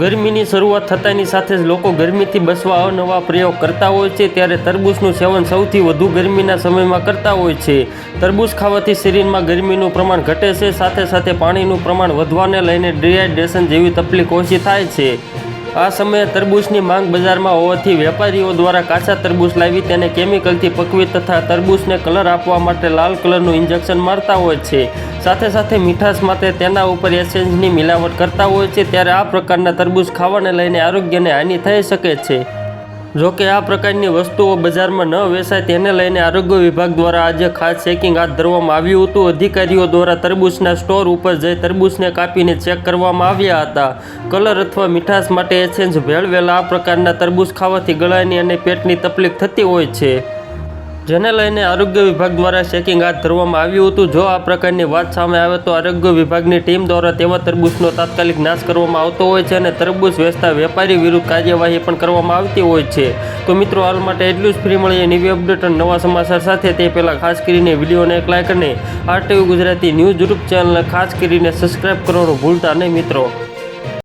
ગરમીની શરૂઆત થતાની સાથે જ લોકો ગરમીથી બચવા અવનવા પ્રયોગ કરતા હોય છે, ત્યારે તરબૂચનું સેવન સૌથી વધુ ગરમીના સમયમાં કરતા હોય છે. તરબૂચ ખાવાથી શરીરમાં ગરમીનું પ્રમાણ ઘટે છે, સાથે સાથે પાણીનું પ્રમાણ વધવાને લઈને ડિહાઇડ્રેશન જેવી તકલીફ ઓછી થાય છે. આ સમયે તરબૂચની માંગ બજારમાં હોવાથી વેપારીઓ દ્વારા કાચા તરબૂચ લાવી તેને કેમિકલથી પકવી તથા તરબૂચને કલર આપવા માટે લાલ કલરનું ઇન્જેક્શન મારતા હોય છે. સાથે સાથે મીઠાશ માટે તેના ઉપર એસેન્સની મિલાવટ કરતા હોય છે, ત્યારે આ પ્રકારના તરબૂચ ખાવાને લઈને આરોગ્યને હાનિ થઈ શકે છે. જો કે આ પ્રકારની વસ્તુઓ બજારમાં ન વેચાય તેને લઈને આરોગ્ય વિભાગ દ્વારા આજે ખાસ ચેકિંગ હાથ ધરવામાં આવ્યું હતું. અધિકારીઓ દ્વારા તરબૂચના સ્ટોર ઉપર જઈ તરબૂચને કાપીને ચેક કરવામાં આવ્યા હતા. કલર અથવા મીઠાશ માટે એસેન્સ ભેળવેલા આ પ્રકારના તરબૂચ ખાવાથી ગળાની અને પેટની તકલીફ થતી હોય છે. જેને લઈને આરોગ્ય વિભાગ દ્વારા ચેકિંગ હાથ ધરવામાં આવ્યું હતું. જો આ પ્રકારની વાત સામે આવે તો આરોગ્ય વિભાગની ટીમ દ્વારા તેવા તરબૂચનો તાત્કાલિક નાશ કરવામાં આવતો હોય છે અને તરબૂચ વેચતા વેપારી વિરુદ્ધ કાર્યવાહી પણ કરવામાં આવતી હોય છે. તો મિત્રો, હાલ માટે એટલું જ. ફ્રી મળીએ નવી અપડેટ અને નવા સમાચાર સાથે. તે પહેલાં ખાસ કરીને વિડીયોને એક લાઇક અને આરટીવી ગુજરાતી ન્યૂઝ યુટ્યુબ ચેનલને ખાસ કરીને સબસ્ક્રાઈબ કરવાનું ભૂલતા નહીં મિત્રો.